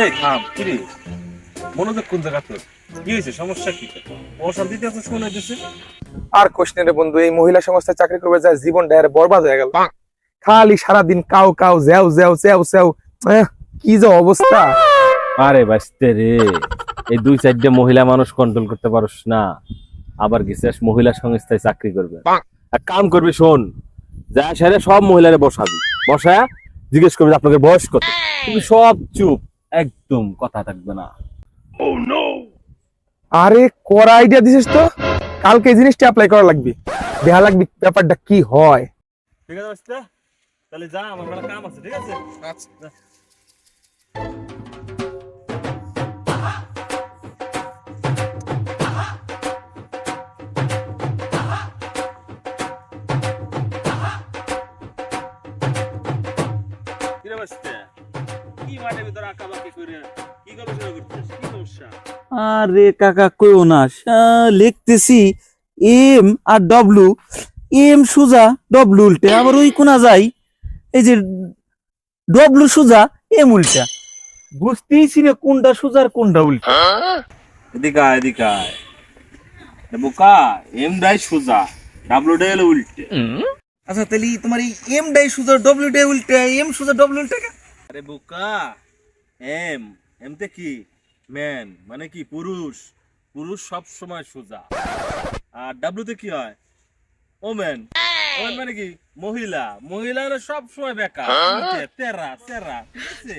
এই থাম কিরে? মনোযোগ কোন জায়গা তোর? কি হয়েছে? সমস্যা কি? অশান্তিতে আছে শোনা হইতেছে আর কোশ্চেন রে বন্ধু এই মহিলা সংস্থায় চাকরি করবে যায় জীবন ডায়ারে বরবাদ হয়ে গেল। খালি সারাদিন কাউ কাউ জ্যাও জ্যাও চ্যাও চ্যাও কি যে অবস্থা। আরে বাঁচতে রে এই দুই চারটে মহিলা মানুষ কন্ট্রোল করতে পারস না। আবার গেছিস মহিলা সংস্থায় চাকরি করবে? এক কাম করবি শোন যা সেরে সব মহিলারে বসাবি। বসা জিজ্ঞেস করবি যে আপনাদের বয়স কত? তুমি সব চুপ। একদম কথা থাকবে না। আরে করা আইডিয়া দিছিস তো? কালকে এই জিনিসটা অ্যাপ্লাই করা লাগবে। দেখা লাগবে ব্যাপারটা কি হয়। ঠিক আছে বাস্তা তাহলে যা আমার বেলা কাম আছে ঠিক আছে? আচ্ছা। যা। কিরে বাস্তা? আরে কাকা কইও না। লিখতেছি এম আর ডব্লু এম সুজা ডব্লু উল্টে। আবার ওই কোনা যাই এই যে ডব্লু সুজা এম উল্টা। বুঝতেইছি না কোনটা সুজা আর কোনটা উল্টা। এদিকে আয়, এদিকে আয়। বোকা এম ডাই সোজা ডাব্লু ডাই উল্টে। আচ্ছা তাহলে তোমার এই এম ডাই সুজা ডব্লিউ ডাই উল্টা এম সুজা ডব্লু উল্টা কে? আরে বোকা। এম এমতে কি? ম্যান মানে কি পুরুষ। পুরুষ সব সময় সোজা। আর ডাব্লুতে কি হয়? ওমেন। ওমেন মানে কি? মহিলা। মহিলা হলো সব সময় বেকার। তেরা তেরা ঠিক আছে?